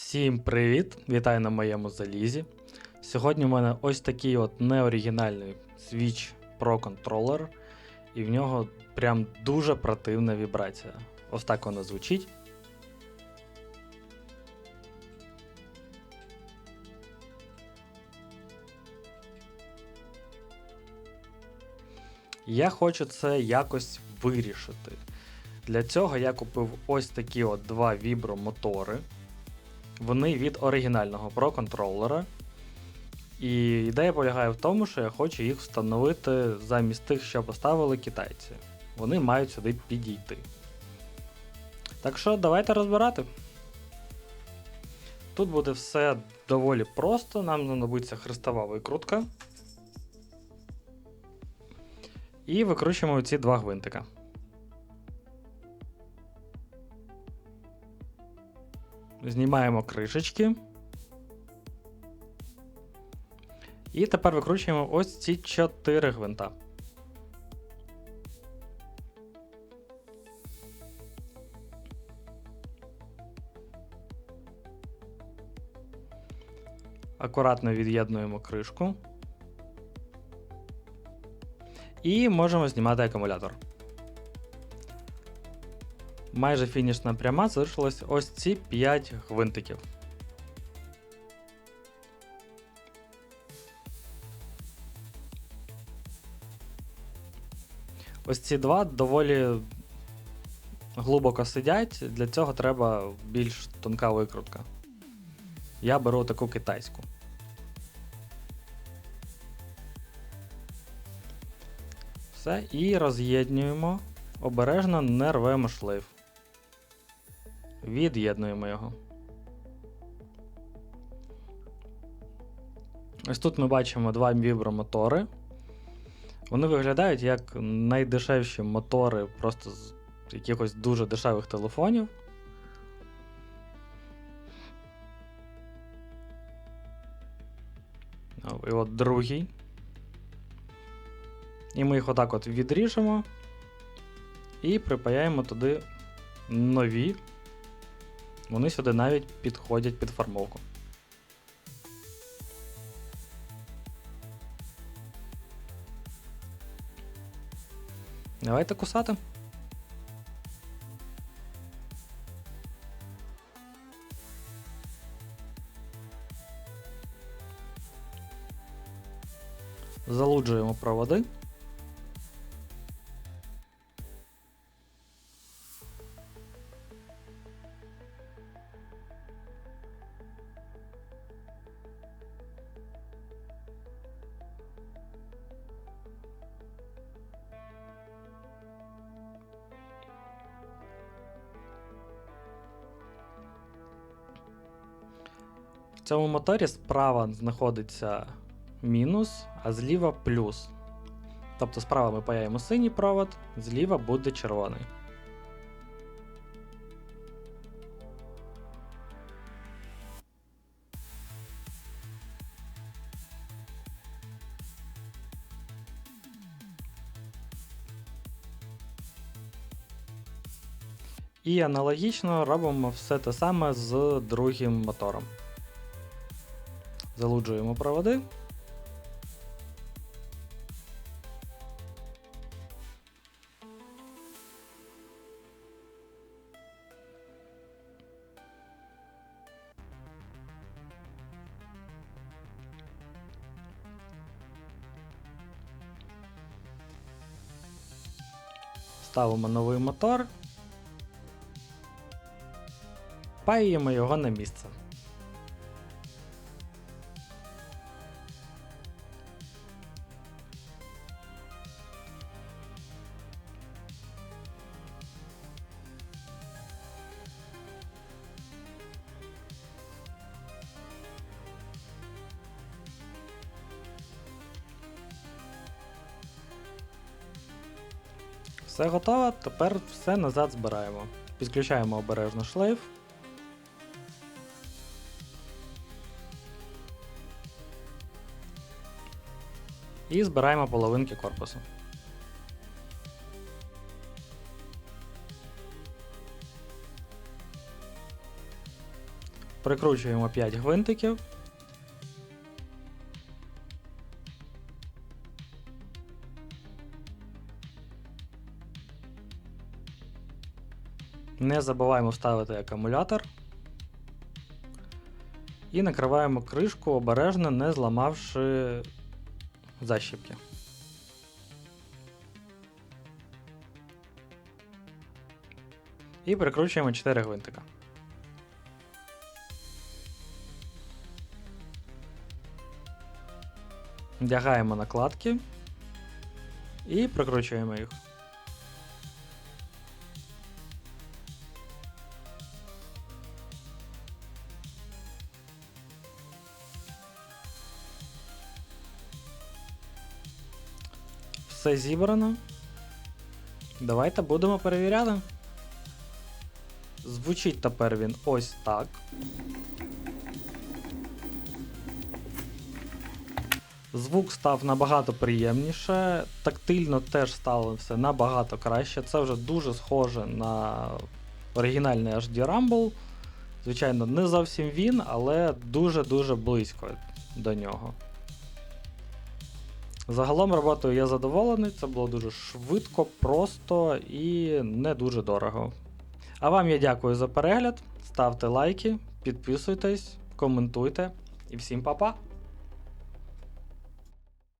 Всім привіт! Вітаю на моєму залізі. Сьогодні у мене ось такий от неоригінальний Switch Pro контролер, і в нього прям дуже противна вібрація. Ось так вона звучить. Я хочу це якось вирішити. Для цього я купив ось такі от два вібромотори. Вони від оригінального Pro контролера. І ідея полягає в тому, що я хочу їх встановити замість тих, що поставили китайці. Вони мають сюди підійти. Так що давайте розбирати. Тут буде все доволі просто, нам знадобиться хрестова викрутка. І викручуємо ці два гвинтика. Знімаємо кришечки. І тепер викручуємо ось ці 4 гвинта. Акуратно від'єднуємо кришку. І можемо знімати акумулятор. Майже фінішна пряма залишилось ось ці 5 гвинтиків. Ось ці два доволі глибоко сидять, для цього треба більш тонка викрутка. Я беру таку китайську. Все, і роз'єднуємо. Обережно не рвемо шлейф. Від'єднуємо його. Ось тут ми бачимо два вібромотори. Вони виглядають як найдешевші мотори просто з якихось дуже дешевих телефонів. І от другий. І ми їх отак от відріжемо і припаяємо туди нові. Вони сюди навіть підходять під формовку. Давайте кусати. Залуджуємо проводи. Цьому моторі справа знаходиться мінус, а зліва плюс. Тобто справа ми паяємо синій провод, зліва буде червоний. І аналогічно робимо все те саме з другим мотором. Залуджуємо проводи. Ставимо новий мотор. Паємо його на місце. Все готово, тепер все назад збираємо. Підключаємо обережно шлейф. І збираємо половинки корпусу. Прикручуємо 5 гвинтиків. Не забуваємо вставити акумулятор. І накриваємо кришку обережно, не зламавши защіпки. І прикручуємо 4 гвинтика. Вдягаємо накладки і прикручуємо їх. Все зібрано. Давайте будемо перевіряти. Звучить тепер він ось так. Звук став набагато приємніше, тактильно теж стало все набагато краще. Це вже дуже схоже на оригінальний HD Rumble. Звичайно, не зовсім він, але дуже-дуже близько до нього. Загалом роботою я задоволений, це було дуже швидко, просто і не дуже дорого. А вам я дякую за перегляд. Ставте лайки, підписуйтесь, коментуйте і всім па-па!